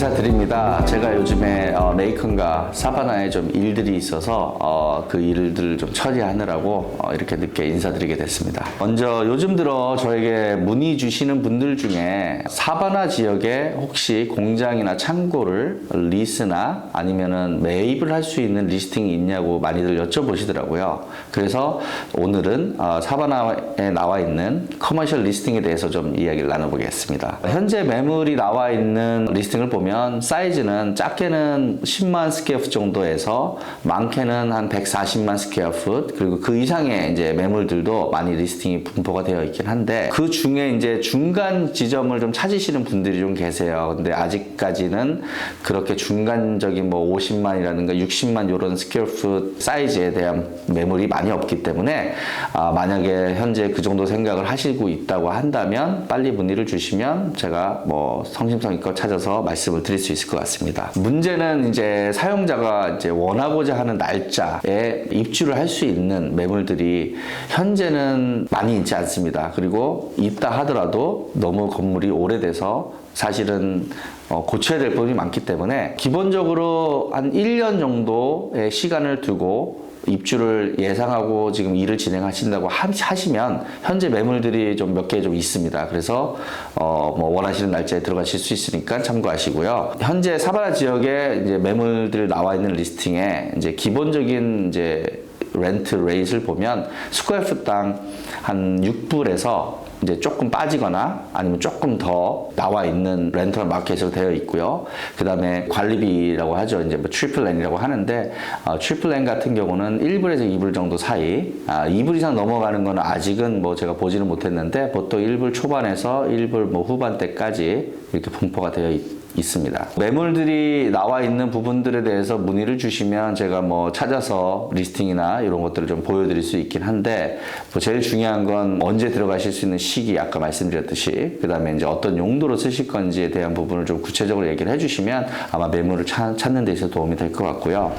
인사드립니다. 제가 요즘에 어, 네이컨과 사바나에 좀 일들이 있어서 어, 그 일들을 좀 처리하느라고 어, 이렇게 늦게 인사드리게 됐습니다. 먼저 요즘 들어 저에게 문의 주시는 분들 중에 사바나 지역에 혹시 공장이나 창고를 리스나 아니면은 매입을 할 수 있는 리스팅이 있냐고 많이들 여쭤보시더라고요. 그래서 오늘은 어, 사바나에 나와 있는 커머셜 리스팅에 대해서 좀 이야기를 나눠보겠습니다. 현재 매물이 나와 있는 리스팅을 보면 사이즈는 작게는 10만 스퀘어 풋 정도에서 많게는 한 140만 스퀘어 풋 그리고 그 이상의 이제 매물들도 많이 리스팅이 분포가 되어 있긴 한데 그 중에 이제 중간 지점을 좀 찾으시는 분들이 좀 계세요. 근데 아직까지는 그렇게 중간적인 뭐 50만이라든가 60만 이런 스퀘어 풋 사이즈에 대한 매물이 많이 없기 때문에 아, 만약에 현재 그 정도 생각을 하시고 있다고 한다면 빨리 문의를 주시면 제가 뭐 성심성의껏 찾아서 말씀을 드릴 수 있을 것 같습니다. 문제는 이제 사용자가 이제 원하고자 하는 날짜에 입주를 할 수 있는 매물들이 현재는 많이 있지 않습니다. 그리고 있다 하더라도 너무 건물이 오래돼서 사실은 어, 고쳐야 될 부분이 많기 때문에 기본적으로 한 1년 정도의 시간을 두고 입주를 예상하고 지금 일을 진행하신다고 하- 하시면 현재 매물들이 좀 몇 개 좀 있습니다. 그래서 어 뭐 원하시는 날짜에 들어가실 수 있으니까 참고하시고요. 현재 사바나 지역에 이제 매물들 나와 있는 리스팅에 이제 기본적인 이제 렌트 레이트를 보면 스퀘어풋당 한 6불에서 이제 조금 빠지거나 아니면 조금 더 나와 있는 렌털 마켓으로 되어 있고요. 그 다음에 관리비라고 하죠. 이제 뭐 트리플랜이라고 하는데 어, 트리플랜 같은 경우는 1불에서 2불 정도 사이, 아, 2불 이상 넘어가는 거는 아직은 뭐 제가 보지는 못했는데 보통 1불 초반에서 1불 뭐 후반대까지 이렇게 분포가 되어 있. 있습니다. 매물들이 나와 있는 부분들에 대해서 문의를 주시면 제가 뭐 찾아서 리스팅이나 이런 것들을 좀 보여드릴 수 있긴 한데 뭐 제일 중요한 건 언제 들어가실 수 있는 시기 아까 말씀드렸듯이 그 다음에 이제 어떤 용도로 쓰실 건지에 대한 부분을 좀 구체적으로 얘기를 해주시면 아마 매물을 찾- 찾는 데 있어서 도움이 될 것 같고요.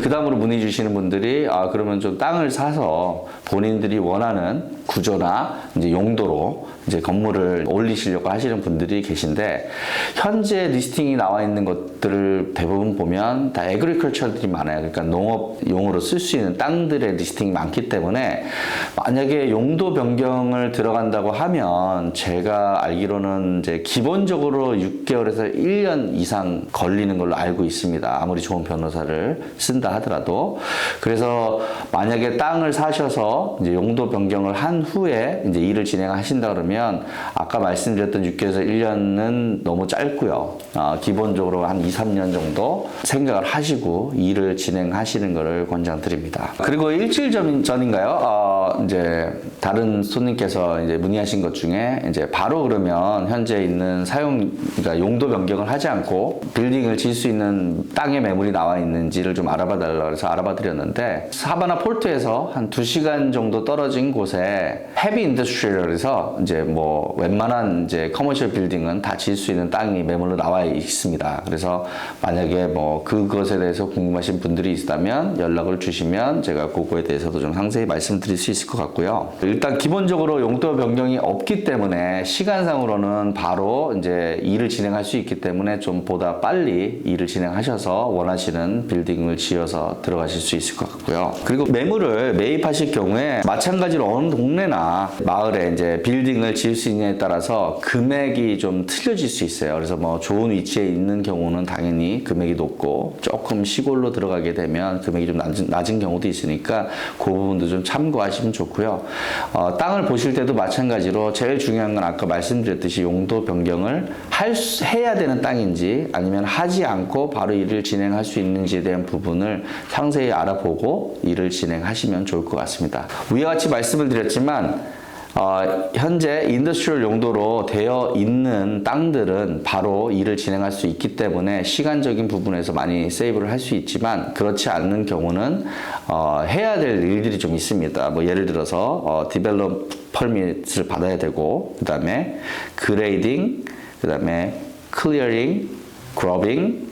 그 다음으로 문의 주시는 분들이 아 그러면 좀 땅을 사서 본인들이 원하는 구조나 이제 용도로 이제 건물을 올리시려고 하시는 분들이 계신데 현재 리스팅이 나와 있는 것들을 대부분 보면 다 에그리컬처들이 많아요. 그러니까 농업용으로 쓸 수 있는 땅들의 리스팅이 많기 때문에 만약에 용도 변경을 들어간다고 하면 제가 알기로는 이제 기본적으로 6개월에서 1년 이상 걸리는 걸로 알고 있습니다. 아무리 좋은 변호사를 쓴다 하더라도 그래서 만약에 땅을 사셔서 이제 용도 변경을 한 후에 이제 일을 진행하신다 그러면 아까 말씀드렸던 6개월에서 1년은 너무 짧고요. 어, 기본적으로 한 2, 3년 정도 생각을 하시고 일을 진행하시는 것을 권장드립니다. 그리고 일주일 전, 전인가요? 어, 이제 다른 손님께서 이제 문의하신 것 중에 이제 바로 그러면 현재 있는 사용 그러니까 용도 변경을 하지 않고 빌딩을 지을 수 있는 땅의 매물이 나와 있는지를 좀 알아봐 달라고 해서 알아봐 드렸는데 사바나 폴트에서 한 2시간 정도 떨어진 곳에 헤비 인더스트리얼 에서 이제 뭐 웬만한 이제 커머셜 빌딩은 다 지을 수 있는 땅이 매물로 나와 있습니다. 그래서 만약에 뭐 그것에 대해서 궁금하신 분들이 있다면 연락을 주시면 제가 그거에 대해서도 좀 상세히 말씀드릴 수 있을 것 같고요. 일단 기본적으로 용도 변경이 없기 때문에 시간상으로는 바로 이제 일을 진행할 수 있기 때문에 좀 보다 빨리 일을 진행하셔서 원하시는 빌딩을 지어서 들어가실 수 있을 것 같고요. 그리고 매물을 매입하실 경우에 마찬가지로 어느 동네나 마을에 이제 빌딩을 지을 수 있냐에 따라서 금액이 좀 틀려질 수 있어요. 그래서 뭐 좋은 위치에 있는 경우는 당연히 금액이 높고 조금 시골로 들어가게 되면 금액이 좀 낮은, 낮은 경우도 있으니까 그 부분도 좀 참고하시면 좋고요. 어, 땅을 보실 때도 마찬가지로 제일 중요한 건 아까 말씀드렸듯이 용도 변경을 할 수- 해야 되는 땅인지 아니면 하지 않고 바로 일을 진행할 수 있는지에 대한 부분을 상세히 알아보고 일을 진행하시면 좋을 것 같습니다. 위와 같이 말씀을 드렸지만 어, 현재 인더스트리얼 용도로 되어 있는 땅들은 바로 일을 진행할 수 있기 때문에 시간적인 부분에서 많이 세이브를 할 수 있지만 그렇지 않는 경우는 어, 해야 될 일들이 좀 있습니다. 뭐 예를 들어서 어, 디벨롭 퍼밋을 받아야 되고 그 다음에 그레이딩 그 다음에 클리어링 그러빙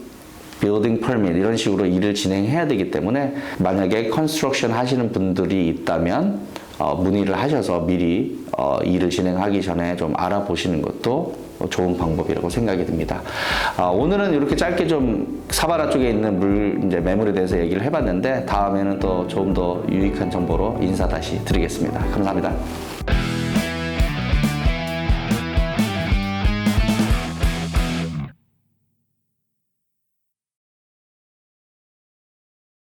빌딩 퍼밋 이런 식으로 일을 진행해야 되기 때문에 만약에 컨스트럭션 하시는 분들이 있다면 어, 문의를 하셔서 미리 어, 일을 진행하기 전에 좀 알아보시는 것도 좋은 방법이라고 생각이 듭니다. 아, 오늘은 이렇게 짧게 좀 사바나 쪽에 있는 물 이제 매물에 대해서 얘기를 해봤는데 다음에는 또좀더 유익한 정보로 인사 다시 드리겠습니다. 감사합니다.